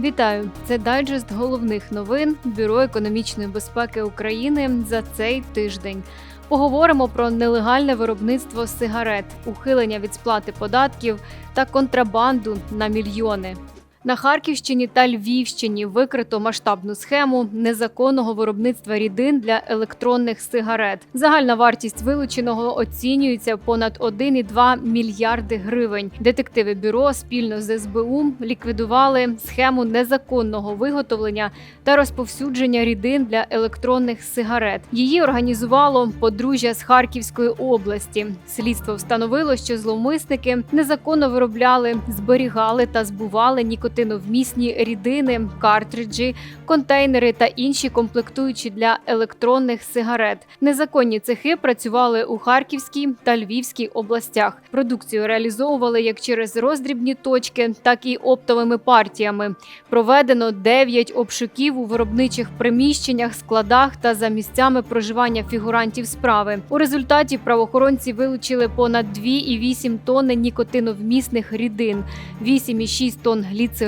Вітаю! Це дайджест головних новин Бюро економічної безпеки України за цей тиждень. Поговоримо про нелегальне виробництво сигарет, ухилення від сплати податків та контрабанду на мільйони. На Харківщині та Львівщині викрито масштабну схему незаконного виробництва рідин для електронних сигарет. Загальна вартість вилученого оцінюється понад 1,2 мільярди гривень. Детективи бюро спільно з СБУ ліквідували схему незаконного виготовлення та розповсюдження рідин для електронних сигарет. Її організувало подружжя з Харківської області. Слідство встановило, що зловмисники незаконно виробляли, зберігали та збували нікотиновмісні рідини, картриджі, контейнери та інші комплектуючі для електронних сигарет. Незаконні цехи працювали у Харківській та Львівській областях. Продукцію реалізовували як через роздрібні точки, так і оптовими партіями. Проведено 9 обшуків у виробничих приміщеннях, складах та за місцями проживання фігурантів справи. У результаті правоохоронці вилучили понад 2,8 тонни нікотиновмісних рідин, 8,6 тонн гліцерину,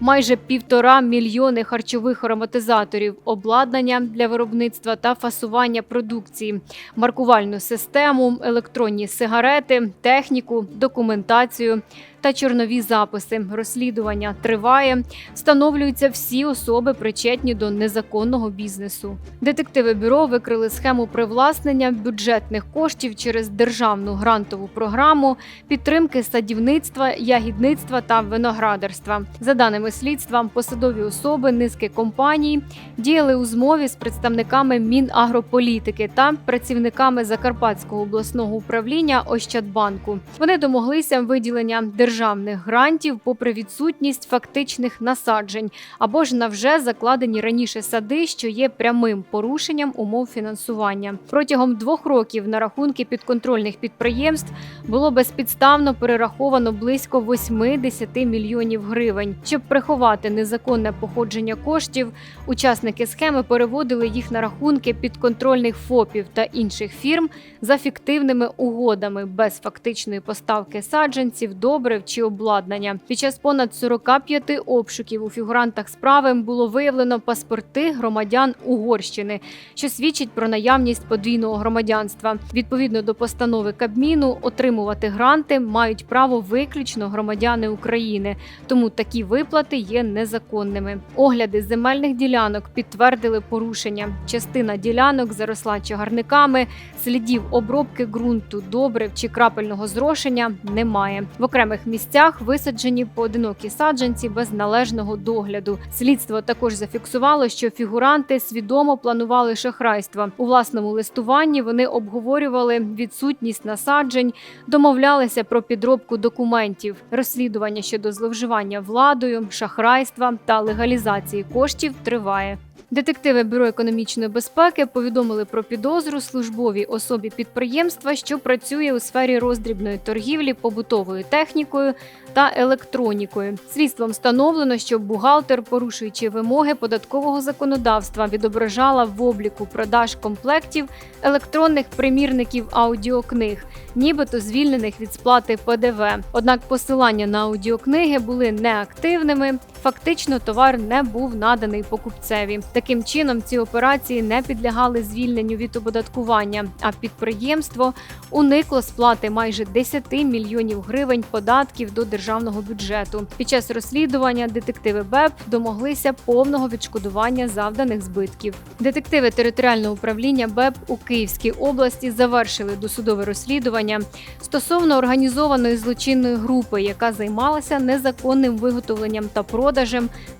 майже півтора мільйони харчових ароматизаторів, обладнання для виробництва та фасування продукції, маркувальну систему, електронні сигарети, техніку, документацію. Та чорнові записи розслідування триває. Встановлюються всі особи, причетні до незаконного бізнесу. Детективи бюро викрили схему привласнення бюджетних коштів через державну грантову програму підтримки садівництва, ягідництва та виноградарства. За даними слідства, посадові особи низки компаній діяли у змові з представниками Мінагрополітики та працівниками Закарпатського обласного управління Ощадбанку. Вони домоглися виділення державних грантів попри відсутність фактичних насаджень або ж на вже закладені раніше сади, що є прямим порушенням умов фінансування. Протягом двох років на рахунки підконтрольних підприємств було безпідставно перераховано близько 80 мільйонів гривень. Щоб приховати незаконне походження коштів, учасники схеми переводили їх на рахунки підконтрольних ФОПів та інших фірм за фіктивними угодами без фактичної поставки саджанців, добрив чи обладнання. Під час понад 45 обшуків у фігурантах справи було виявлено паспорти громадян Угорщини, що свідчить про наявність подвійного громадянства. Відповідно до постанови Кабміну, отримувати гранти мають право виключно громадяни України, тому такі виплати є незаконними. Огляди земельних ділянок підтвердили порушення. Частина ділянок заросла чагарниками, слідів обробки ґрунту, добрив чи крапельного зрошення немає. В окремих місцях висаджені поодинокі саджанці без належного догляду. Слідство також зафіксувало, що фігуранти свідомо планували шахрайства. У власному листуванні вони обговорювали відсутність насаджень, домовлялися про підробку документів, розслідування щодо зловживання владою, шахрайства та легалізації коштів триває. Детективи Бюро економічної безпеки повідомили про підозру службовій особі підприємства, що працює у сфері роздрібної торгівлі побутовою технікою та електронікою. Слідством встановлено, що бухгалтер, порушуючи вимоги податкового законодавства, відображала в обліку продаж комплектів електронних примірників аудіокниг, нібито звільнених від сплати ПДВ. Однак посилання на аудіокниги були неактивними. Фактично, товар не був наданий покупцеві. Таким чином, ці операції не підлягали звільненню від оподаткування, а підприємство уникло сплати майже 10 мільйонів гривень податків до державного бюджету. Під час розслідування детективи БЕП домоглися повного відшкодування завданих збитків. Детективи територіального управління БЕП у Київській області завершили досудове розслідування стосовно організованої злочинної групи, яка займалася незаконним виготовленням та продажем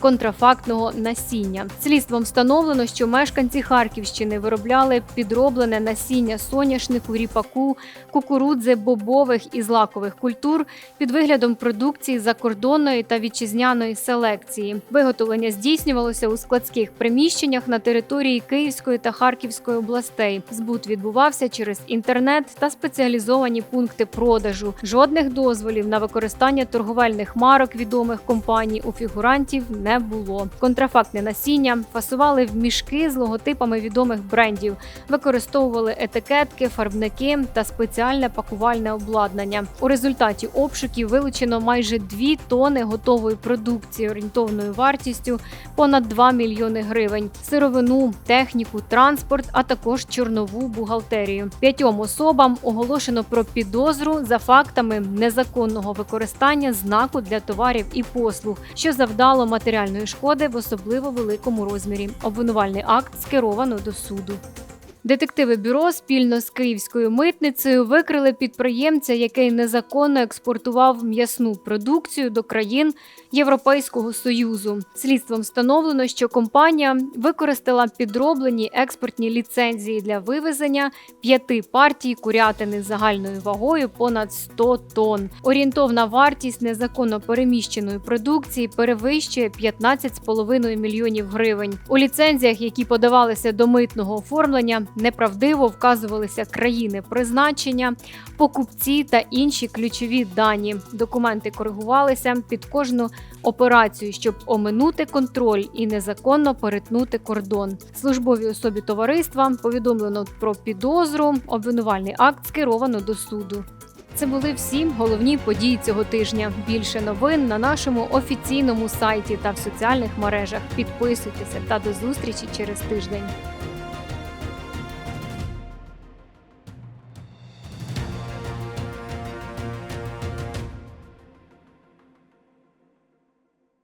контрафактного насіння. Слідством встановлено, що мешканці Харківщини виробляли підроблене насіння соняшнику, ріпаку, кукурудзи, бобових і злакових культур під виглядом продукції закордонної та вітчизняної селекції. Виготовлення здійснювалося у складських приміщеннях на території Київської та Харківської областей. Збут відбувався через інтернет та спеціалізовані пункти продажу. Жодних дозволів на використання торговельних марок відомих компаній у фігурантів фігурантів не було. Контрафактне насіння фасували в мішки з логотипами відомих брендів, використовували етикетки, фарбники та спеціальне пакувальне обладнання. У результаті обшуків вилучено майже 2 тони готової продукції орієнтовною вартістю понад 2 мільйони гривень, сировину, техніку, транспорт, а також чорнову бухгалтерію. П'ятьом особам оголошено про підозру за фактами незаконного використання знаку для товарів і послуг, що завдало матеріальної шкоди в особливо великому розмірі. Обвинувальний акт скеровано до суду. Детективи бюро спільно з київською митницею викрили підприємця, який незаконно експортував м'ясну продукцію до країн Європейського союзу. Слідством встановлено, що компанія використала підроблені експортні ліцензії для вивезення п'яти партій курятини загальною вагою понад 100 тонн. Орієнтовна вартість незаконно переміщеної продукції перевищує 15,5 мільйонів гривень. У ліцензіях, які подавалися до митного оформлення, неправдиво вказувалися країни призначення, покупці та інші ключові дані. Документи коригувалися під кожну операцію, щоб оминути контроль і незаконно перетнути кордон. Службовій особі товариства повідомлено про підозру. Обвинувальний акт скеровано до суду. Це були всі головні події цього тижня. Більше новин на нашому офіційному сайті та в соціальних мережах. Підписуйтеся та до зустрічі через тиждень.